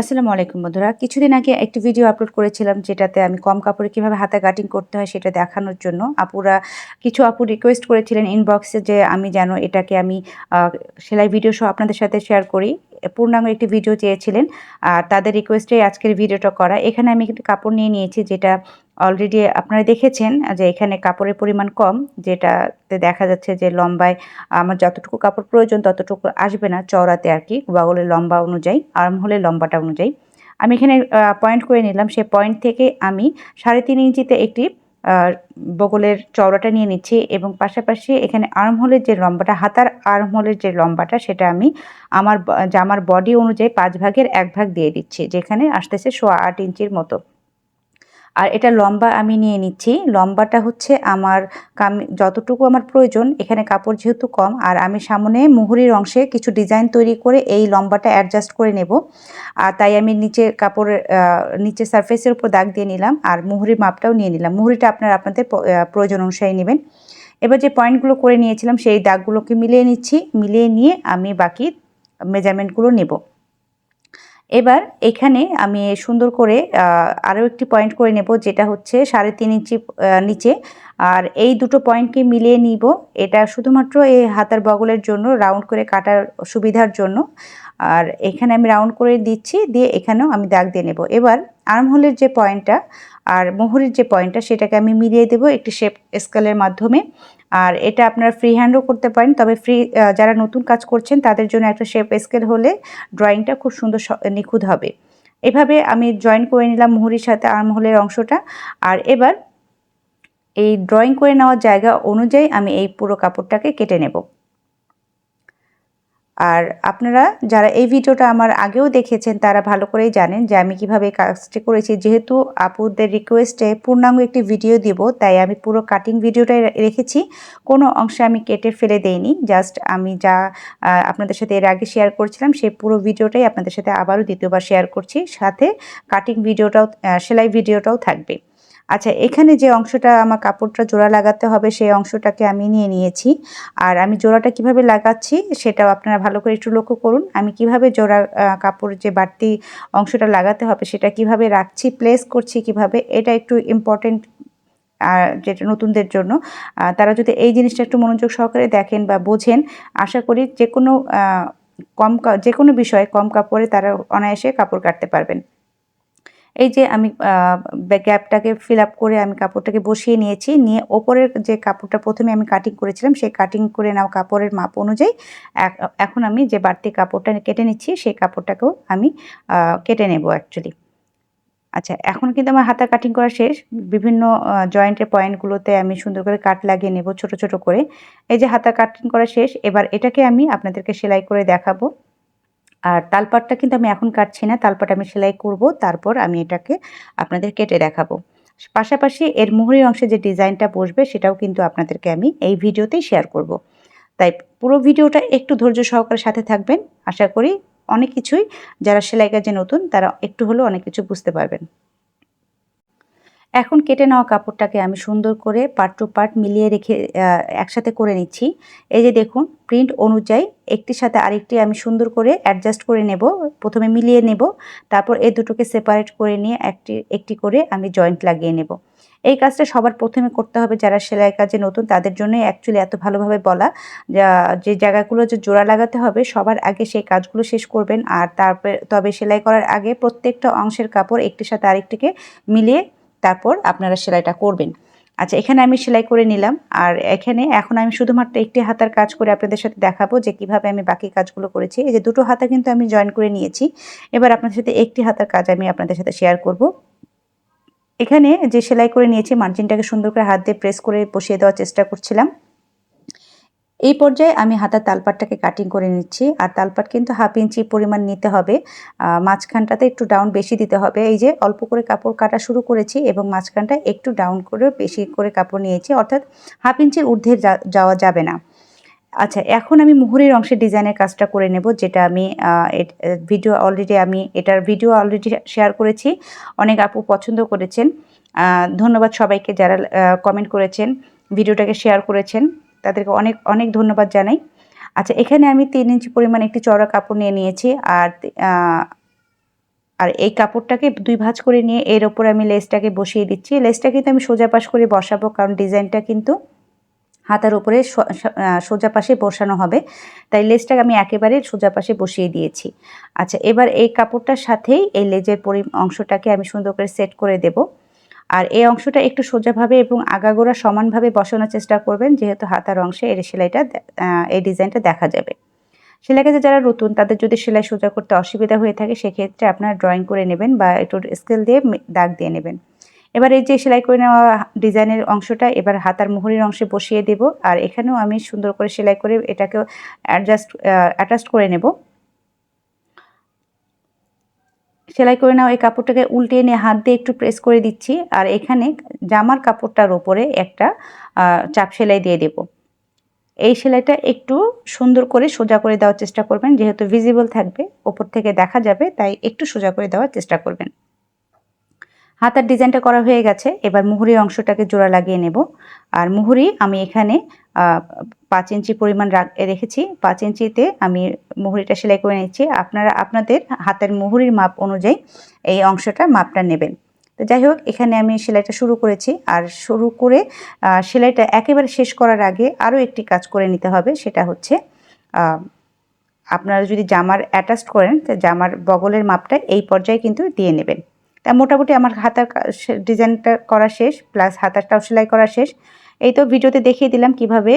আসসালামু আলাইকুম বন্ধুরা। কিছুদিন আগে একটি ভিডিও আপলোড করেছিলাম যেটাতে আমি কম কাপড়ে কীভাবে হাতে কাটিং করতে হয় সেটা দেখানোর জন্য। আপুরা, কিছু আপু রিকোয়েস্ট করেছিলেন ইনবক্সে যে আমি যেন এটাকে আমি সেলাই ভিডিও সহ আপনাদের সাথে শেয়ার করি। পূর্ণাঙ্গ একটি ভিডিও চেয়েছিলেন, আর তাদের রিকোয়েস্টে আজকের ভিডিওটা করা। এখানে আমি কাপড় নিয়ে নিয়েছি, যেটা অলরেডি আপনারা দেখেছেন যে এখানে কাপড়ের পরিমাণ কম, যেটাতে দেখা যাচ্ছে যে লম্বায় আমার যতটুকু কাপড় প্রয়োজন ততটুকু আসবে না চওড়াতে আর কি বাগলের লম্বা অনুযায়ী, আর্ম হলে লম্বাটা অনুযায়ী। আমি এখানে পয়েন্ট করে নিলাম, সে পয়েন্ট থেকে আমি সাড়ে তিন ইঞ্চিতে একটি বগলের চওড়াটা নিয়ে নিচ্ছি এবং পাশাপাশি এখানে আর্মহোলের যে লম্বাটা, হাতার আর্মহোলের যে লম্বাটা, সেটা আমি আমার জামার বডি অনুযায়ী পাঁচ ভাগের এক ভাগ দিয়ে দিচ্ছি, যেখানে আসতেছে সোয়া আট ইঞ্চির মতো। আর এটা লম্বা আমি নিয়ে নিচ্ছি। লম্বাটা হচ্ছে আমার কামি, যতটুকু আমার প্রয়োজন, এখানে কাপড় যেহেতু কম, আর আমি সামনে মুহুরির অংশে কিছু ডিজাইন তৈরি করে এই লম্বাটা অ্যাডজাস্ট করে নেব। আর তাই আমি নিচে কাপড়ের নিচে সারফেসের উপর দাগ দিয়ে নিলাম, আর মুহুরির মাপটাও নিয়ে নিলাম। মুহুরিটা আপনার আপনাদের প্রয়োজন অনুসারে নেবেন। এবার যে পয়েন্টগুলো করে নিয়েছিলাম, সেই দাগগুলোকে মিলিয়ে নিচ্ছি। মিলিয়ে নিয়ে আমি বাকি মেজারমেন্টগুলো নেব। এবার এখানে আমি সুন্দর করে আরও একটি পয়েন্ট করে নেব, যেটা হচ্ছে সাড়ে তিন ইঞ্চি নিচে। আর এই দুটো পয়েন্টকে মিলিয়ে নিব। এটা শুধুমাত্র এই হাতার বগলের জন্য রাউন্ড করে কাটার সুবিধার জন্য। আর এখানে আমি রাউন্ড করে দিচ্ছি, দিয়ে এখানেও আমি দাগ দিয়ে নেব। এবার আর্মহোলের যে পয়েন্টটা আর মোহরির যে পয়েন্টটা, সেটাকে আমি মিলিয়ে দেব একটি শেপ স্কেলের মাধ্যমে। আর এটা আপনারা ফ্রি হ্যান্ডও করতে পারেন, তবে ফ্রি যারা নতুন কাজ করছেন, তাদের জন্য একটা শেপ স্কেল হলে ড্রয়িংটা খুব সুন্দর নিখুঁত হবে। এভাবে আমি জয়েন করে নিলাম মুহুরির সাথে আর্মহোলের অংশটা। আর এবার এই ড্রয়িং করে নেওয়ার জায়গা অনুযায়ী আমি এই পুরো কাপড়টাকে কেটে নেব। আর আপনারা যারা এই ভিডিওটা আমার আগেও দেখেছেন, তারা ভালো করেই জানেন যে আমি কীভাবে কাজটি করেছি। যেহেতু আপুদের রিকোয়েস্টে পূর্ণাঙ্গ একটি ভিডিও দিব, তাই আমি পুরো কাটিং ভিডিওটাই রেখেছি। কোনো অংশে আমি কেটে ফেলে দেইনি। জাস্ট আমি যা আপনাদের সাথে এর আগে শেয়ার করছিলাম, সেই পুরো ভিডিওটাই আপনাদের সাথে আবারও দ্বিতীয়বার শেয়ার করছি। সাথে কাটিং ভিডিওটাও সেলাই ভিডিওটাও থাকবে। আচ্ছা এখানে যে অংশটা আমার কাপড়টা জোড়া লাগাতে হবে, সেই অংশটাকে আমি নিয়ে নিয়েছি। আর আমি জোড়াটা কীভাবে লাগাচ্ছি, সেটাও আপনারা ভালো করে একটু লক্ষ্য করুন। আমি কীভাবে জোড়া কাপড় যে বাড়তি অংশটা লাগাতে হবে, সেটা কীভাবে রাখছি প্লেস করছি কীভাবে, এটা একটু ইম্পর্টেন্ট আর যেটা নতুনদের জন্য। তারা যদি এই জিনিসটা একটু মনোযোগ সহকারে দেখেন বা বোঝেন, আশা করি যে কোনো কম যে কোনো বিষয়ে কম কাপড়ে তারা অনায়াসে কাপড় কাটতে পারবেন। এই যে আমি গ্যাপটাকে ফিল আপ করে আমি কাপড়টাকে বসিয়ে নিয়েছি। নিয়ে ওপরের যে কাপড়টা প্রথমে আমি কাটিং করেছিলাম, সেই কাটিং করে নাও কাপড়ের মাপ অনুযায়ী এখন আমি যে বাড়তি কাপড়টা কেটে নিচ্ছি, সেই কাপড়টাকেও আমি কেটে নেব অ্যাকচুয়ালি আচ্ছা এখন কিন্তু আমার হাতা কাটিং করা শেষ। বিভিন্ন জয়েন্টের পয়েন্টগুলোতে আমি সুন্দর করে কাট লাগিয়ে নেব ছোট ছোট করে। এই যে হাতা কাটিং করা শেষ, এবার এটাকে আমি আপনাদেরকে সেলাই করে দেখাবো। আর তালপাটটা কিন্তু আমি এখন কাটছি না, তালপাট আমি সেলাই করব, তারপর আমি এটাকে আপনাদের কেটে দেখাবো। পাশাপাশি এর মুহুরি অংশে যে ডিজাইনটা বসবে সেটাও কিন্তু আপনাদেরকে আমি এই ভিডিওতেই শেয়ার করব। তাই পুরো ভিডিওটা একটু ধৈর্য সহকারে সাথে থাকবেন। আশা করি অনেক কিছুই যারা সেলাই কাজে নতুন তারা একটু হলেও অনেক কিছু বুঝতে পারবেন। এখন কেটে নেওয়া কাপড়টাকে আমি সুন্দর করে পার্ট টু পার্ট মিলিয়ে রেখে একসাথে করে নিচ্ছি। এই যে দেখুন প্রিন্ট অনুযায়ী একটির সাথে আরেকটি আমি সুন্দর করে অ্যাডজাস্ট করে নেব, প্রথমে মিলিয়ে নেব, তারপর এই দুটোকে সেপারেট করে নিয়ে একটি একটি করে আমি জয়েন্ট লাগিয়ে নেব। এই কাজটা সবার প্রথমে করতে হবে যারা সেলাই কাজে নতুন, তাদের জন্যই অ্যাকচুয়ালি এত ভালোভাবে বলা। যে জায়গাগুলো যে জোড়া লাগাতে হবে, সবার আগে সেই কাজগুলো শেষ করবেন। আর তারপরে, তবে সেলাই করার আগে প্রত্যেকটা অংশের কাপড় একটির সাথে আরেকটিকে মিলিয়ে তারপর আপনারা সেলাইটা করবেন। আচ্ছা এখানে আমি সেলাই করে নিলাম। আর এখানে এখন আমি শুধুমাত্র একটি হাতার কাজ করে আপনাদের সাথে দেখাবো যে কীভাবে আমি বাকি কাজগুলো করেছি। এই যে দুটো হাতা কিন্তু আমি জয়েন করে নিয়েছি। এবার আপনাদের সাথে একটি হাতার কাজ আমি আপনাদের সাথে শেয়ার করব। এখানে যে সেলাই করে নিয়েছি, মার্জিনটাকে সুন্দর করে হাত দিয়ে প্রেস করে বসিয়ে দেওয়ার চেষ্টা করছিলাম। এই পর্যায়ে আমি হাতার তালপাটটাকে কাটিং করে নিচ্ছি। আর তালপাট কিন্তু হাফ ইঞ্চি পরিমাণ নিতে হবে। মাঝখানটাতে একটু ডাউন বেশি দিতে হবে। এই যে অল্প করে কাপড় কাটা শুরু করেছি এবং মাঝখানটা একটু ডাউন করে বেশি করে কাপড় নিয়েছি। অর্থাৎ হাফ ইঞ্চির ঊর্ধ্বে যাওয়া যাবে না। আচ্ছা এখন আমি মুহুরির অংশের ডিজাইনের কাজটা করে নেব, যেটা আমি ভিডিও অলরেডি আমি, এটার ভিডিও অলরেডি শেয়ার করেছি। অনেক আপু পছন্দ করেছেন। ধন্যবাদ সবাইকে যারা কমেন্ট করেছেন ভিডিওটাকে শেয়ার করেছেন। তাদেরকে অনেক অনেক ধন্যবাদ জানাই। আচ্ছা এখানে আমি তিন ইঞ্চি পরিমাণ একটি চড়া কাপড় নিয়ে নিয়েছি আর আর এই কাপড়টাকে দুই ভাঁজ করে নিয়ে এর ওপর আমি লেসটাকে বসিয়ে দিচ্ছি। লেসটা কিন্তু আমি সোজা পাশ করে বসাবো কারণ ডিজাইনটা কিন্তু হাতার উপরে সোজা পাশে বসানো হবে। তাই লেসটাকে আমি একেবারে সোজা পাশে বসিয়ে দিয়েছি। আচ্ছা এবার এই কাপড়টার সাথেই এই লেজের পরি, অংশটাকে আমি সুন্দর করে সেট করে দেব। আর এই অংশটা একটু সোজাভাবে এবং আগাগোড়া সমানভাবে বসানোর চেষ্টা করবেন, যেহেতু হাতার অংশে এর সেলাইটা এই ডিজাইনটা দেখা যাবে। সেলাই কাজে যারা নতুন, তাদের যদি সেলাই সোজা করতে অসুবিধা হয়ে থাকে, সেক্ষেত্রে আপনারা ড্রয়িং করে নেবেন বা একটু স্কেল দিয়ে দাগ দিয়ে নেবেন। এবার এই যে সেলাই করে নেওয়া ডিজাইনের অংশটা, এবার হাতার মুহুরির অংশে বসিয়ে দেব। আর এখানেও আমি সুন্দর করে সেলাই করে এটাকেও অ্যাডজাস্ট অ্যাটাস্ট করে নেব। সেলাই করে নাও, এই কাপড়টাকে উল্টিয়ে নিয়ে হাত দিয়ে একটু প্রেস করে দিচ্ছি। আর এখানে জামার কাপড়টার ওপরে একটা চাপ সেলাই দিয়ে দেব। এই সেলাইটা একটু সুন্দর করে সোজা করে দেওয়ার চেষ্টা করবেন, যেহেতু ভিজিবল থাকবে, ওপর থেকে দেখা যাবে, তাই একটু সোজা করে দেওয়ার চেষ্টা করবেন। হাতার ডিজাইনটা করা হয়ে গেছে, এবার মুহুরি অংশটাকে জোড়া লাগিয়ে নেব। আর মুহুরি আমি এখানে পাঁচ ইঞ্চি পরিমাণ রাখ- রেখেছি। পাঁচ ইঞ্চিতে আমি মুহুরিটা সেলাই করে নিচ্ছি। আপনারা আপনাদের হাতের মুহুরির মাপ অনুযায়ী এই অংশটা মাপটা নেবেন। তো যাই হোক, এখানে আমি সেলাইটা শুরু করেছি। আর শুরু করে সেলাইটা একেবারে শেষ করার আগে আরও একটি কাজ করে নিতে হবে। সেটা হচ্ছে আপনারা যদি জামার অ্যাটাচড করেন, তো জামার বগলের মাপটা এই পর্যায়ে কিন্তু দিয়ে নেবেন। তা মোটামুটি আমার হাতার ডিজাইনটা করা শেষ, প্লাস হাতারটাও সেলাই করা শেষ। এই তো ভিডিওতে দেখিয়ে দিলাম কীভাবে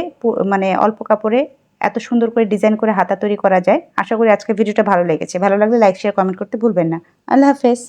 মানে অল্প কাপড়ে এত সুন্দর করে ডিজাইন করে হাতা তৈরি করা যায়। আশা করি আজকে ভিডিওটা ভালো লেগেছে। ভালো লাগলে লাইক শেয়ার কমেন্ট করতে ভুলবেন না। আল্লাহ হাফেজ।